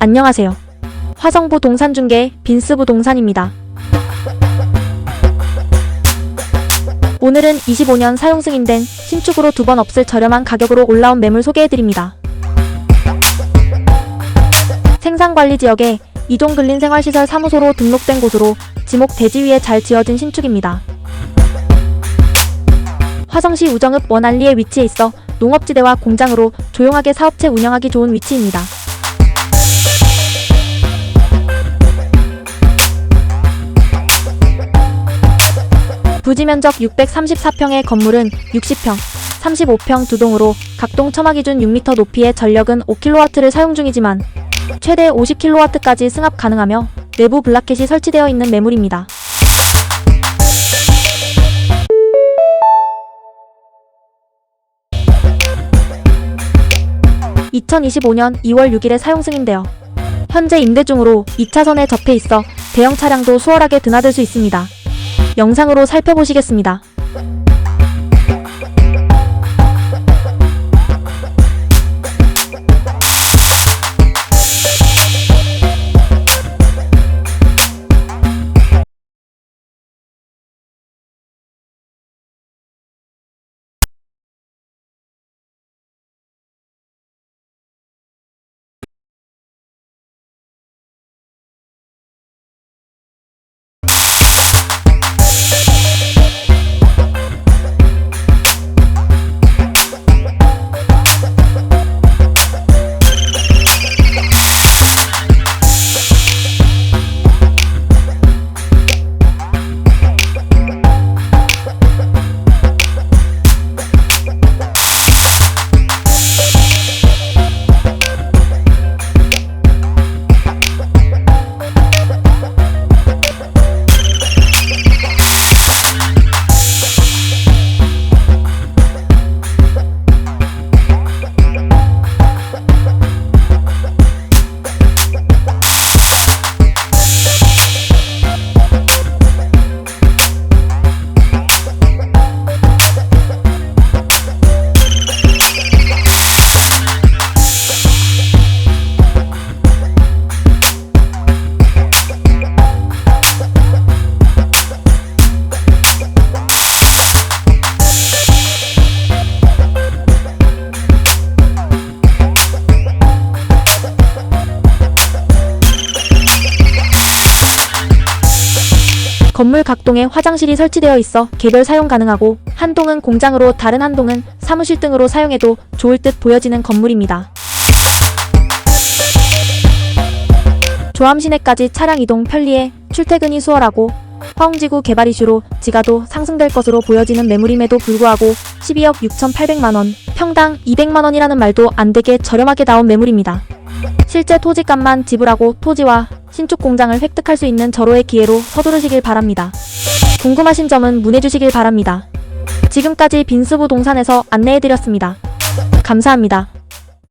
안녕하세요. 화성부 동산중개 빈스부 동산입니다. 오늘은 25년 사용 승인된 신축으로 두 번 없을 저렴한 가격으로 올라온 매물 소개해드립니다. 생산관리 지역에 이동 근린 생활시설 사무소로 등록된 곳으로 지목 대지 위에 잘 지어진 신축입니다. 화성시 우정읍 원안리에 위치해 있어 농업지대와 공장으로 조용하게 사업체 운영하기 좋은 위치입니다. 부지 면적 634평의 건물은 60평, 35평 두 동으로 각동 처마 기준 6m 높이의 전력은 5kW를 사용 중이지만 최대 50kW까지 승합 가능하며 내부 블라켓이 설치되어 있는 매물입니다. (2025년 2월 6일에 사용 승인되어 현재 임대 중으로 2차선에 접해 있어 대형 차량도 수월하게 드나들 수 있습니다. 영상으로 살펴보시겠습니다. 건물 각 동에 화장실이 설치되어 있어 개별 사용 가능하고 한 동은 공장으로 다른 한 동은 사무실 등으로 사용해도 좋을 듯 보여지는 건물입니다. 조암 시내까지 차량 이동 편리해 출퇴근이 수월하고 화웅지구 개발 이슈로 지가도 상승될 것으로 보여지는 매물임에도 불구하고 12억 6,800만원, 평당 200만원이라는 말도 안 되게 저렴하게 나온 매물입니다. 실제 토지값만 지불하고 토지와 신축 공장을 획득할 수 있는 절호의 기회로 서두르시길 바랍니다. 궁금하신 점은 문의주시길 바랍니다. 지금까지 빈스 부 동산에서 안내해드렸습니다. 감사합니다.